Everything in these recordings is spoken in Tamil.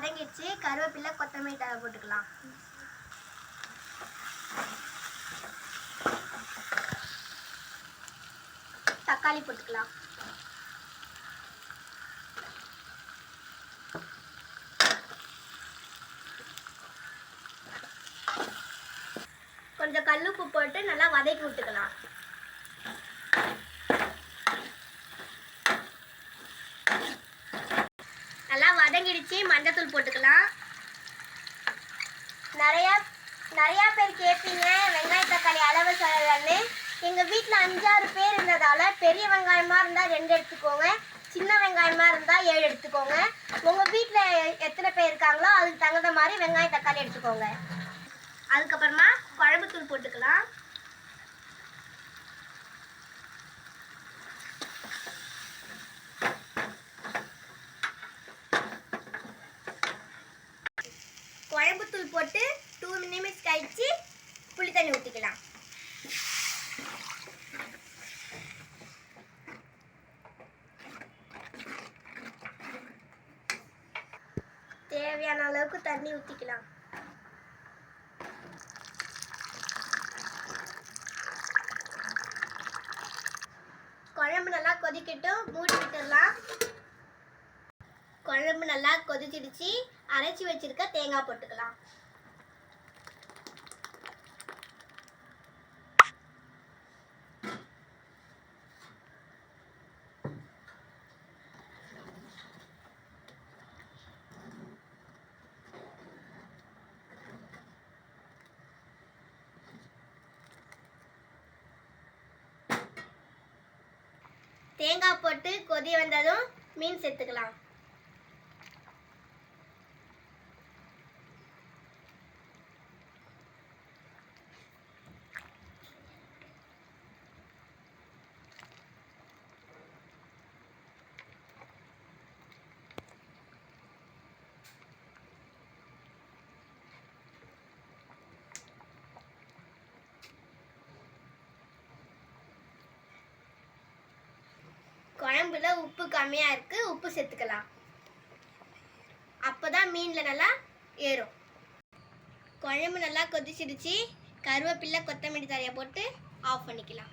வதங்கிடுச்சு. கருவேப்பிலை கொத்தமல்லி தழை போட்டுக்கலாம். தக்காளி போட்டுக்கலாம். கொஞ்சம் கல்லுப்பு போட்டு நல்லா வதக்கி விட்டுக்கலாம் நல்லா வதங்கிடுச்சு மஞ்சத்தூள் போட்டுக்கலாம். நிறையா நிறையா பேர் கேட்பீங்க வெங்காய தக்காளி அளவு சொல்லலன்னு. எங்கள் வீட்டில் அஞ்சாறு பேர் இருந்ததால் பெரிய வெங்காயமாக இருந்தால் ரெண்டு எடுத்துக்கோங்க சின்ன வெங்காயமாக இருந்தால் ஏழு எடுத்துக்கோங்க. உங்கள் வீட்டில் எத்தனை பேர் இருக்காங்களோ அதுக்கு தகுந்த மாதிரி வெங்காயம் தக்காளி எடுத்துக்கோங்க. அதுக்கப்புறமா குழம்புத்தூள் போட்டுக்கலாம் குழம்புத்தூள் போட்டு டூ மினிட்ஸ் கழிச்சு புளி தண்ணி ஊற்றிக்கலாம் தேவையான அளவுக்கு தண்ணி ஊற்றிக்கலாம் குழம்பு நல்லா கொதிக்கட்டும் மூடி விட்டுடலாம். குழம்பு நல்லா கொதிச்சிடுச்சு. அரைச்சி வச்சிருக்க தேங்காய் போட்டுக்கலாம். தேங்காய் போட்டு கொதி வந்ததும் மீன் சேர்த்துக்கலாம் குழம்புல உப்பு கம்மியாக இருக்குது உப்பு சேர்த்துக்கலாம். அப்போ தான் மீனில் நல்லா ஏறும். குழம்பு நல்லா கொதிச்சிடுச்சு. கருவேப்பில்லை கொத்தமல்லி தரையை போட்டு ஆஃப் பண்ணிக்கலாம்.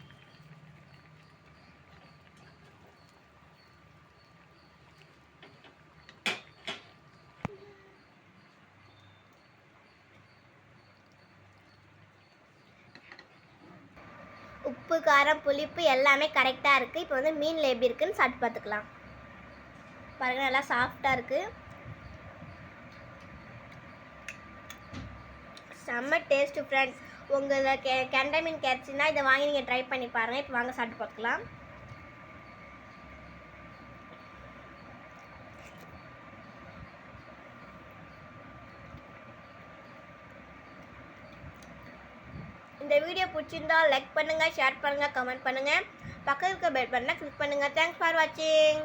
உப்பு காரம் புளிப்பு எல்லாமே கரெக்டாக இருக்குது இப்போ வந்து மீனில் எப்படி இருக்குன்னு சாப்பிட்டு பார்த்துக்கலாம். பாருங்க நல்லா சாஃப்டாக இருக்குது செம்ம டேஸ்ட்டு ஃப்ரெண்ட்ஸ் உங்கள் கெ கெண்டை மீன் கிடச்சின்னா இதை வாங்கி நீங்கள் ட்ரை பண்ணி பாருங்கள் இப்போ வாங்க சாப்பிட்டு பார்க்கலாம் இந்த வீடியோ பிடிச்சிருந்தா லைக் பண்ணுங்கள் ஷேர் பண்ணுங்கள் கமெண்ட் பண்ணுங்கள் பக்கத்தில் இருக்க பெல் பட்டனை கிளிக் பண்ணுங்கள் தேங்க்ஸ் ஃபார் வாட்சிங்